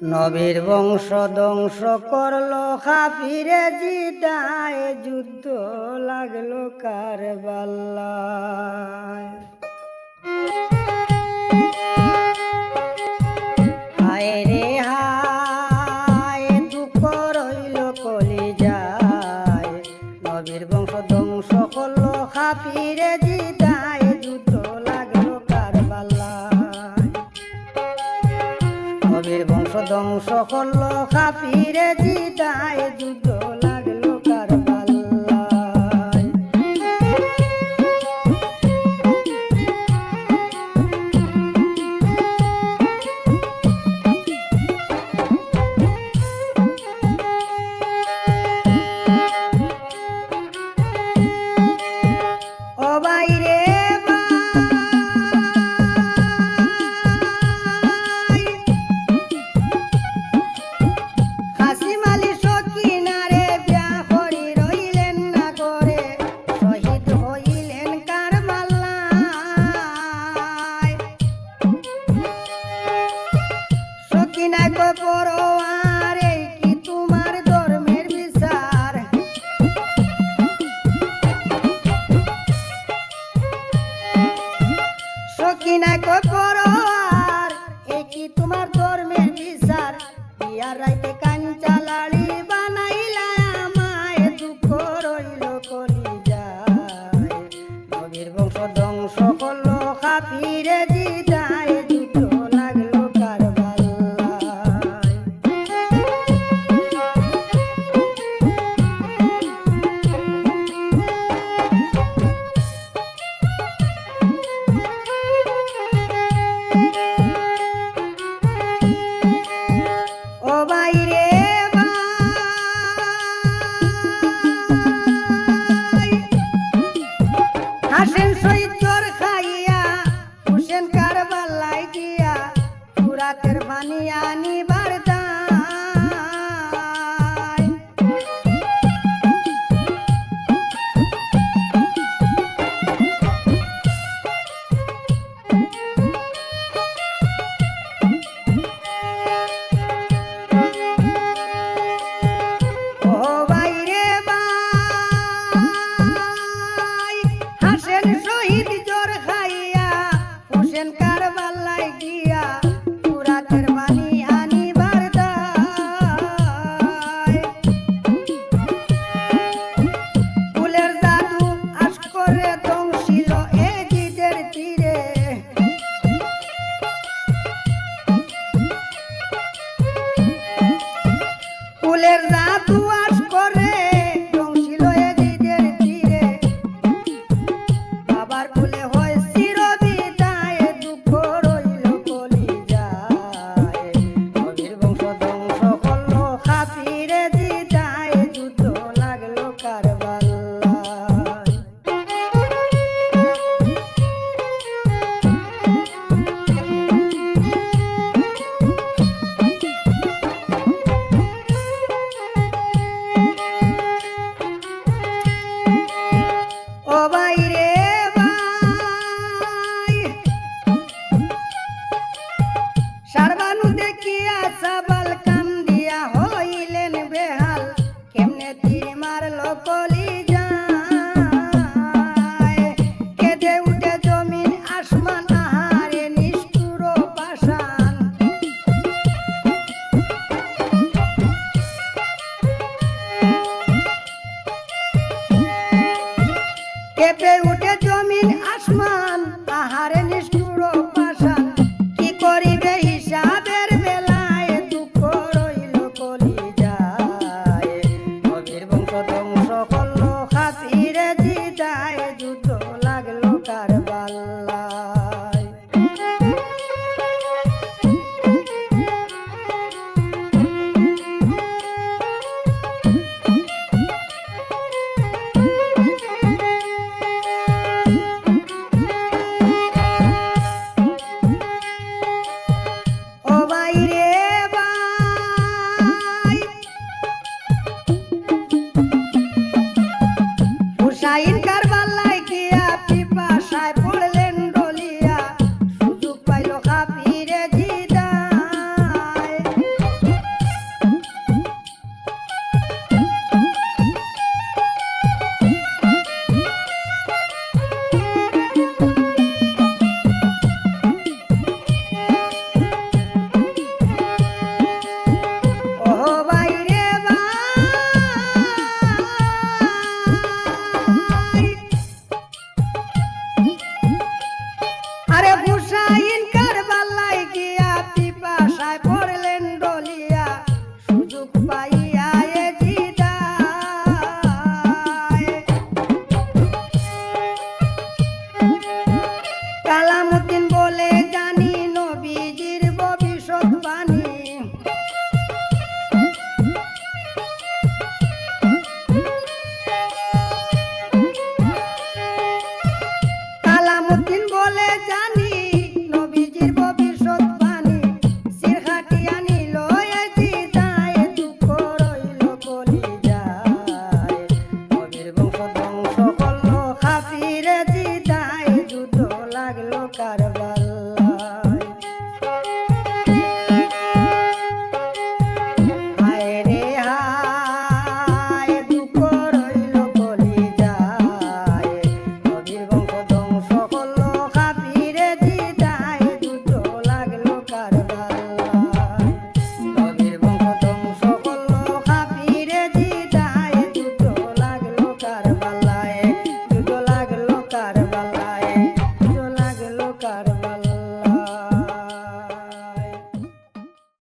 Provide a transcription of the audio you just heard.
নবীর বংশ ধ্বংস করল খাফিরে জিদায় যুদ্ধ লাগল কার হায় রে হায়, দুঃখ রইল কলি যায় নবীর বংশ ধ্বংস করল খাফিরে জিদায় যুদ্ধ ধ্বংস করল খাপিরে জিদায় যুদ্ধ সকিনায় কয় পরোয়ার এই কি তোমার ধর্মের বিচার? সকিনায় কয় পরোয়ার এই কি তোমার ধর্মের বিচার? বিয়ার রাইতে কাঞ্চা লাড়ি বানাইলা আমায়, দুঃখ রইল কলি যায় নবীর বংশ ধ্বংস করল খাপিরে জিদায় কেঁপে উঠে জমিন আসমান? পাহাড়ে নিষ্ঠুর পাশান কি করিবে হিসাবের বেলায়? দুঃখ রইল কলি যায় কবির বংশ ধ্বংস করল খাতিরে জিতায় যুদ্ধ লাগল কারবাল্লা looking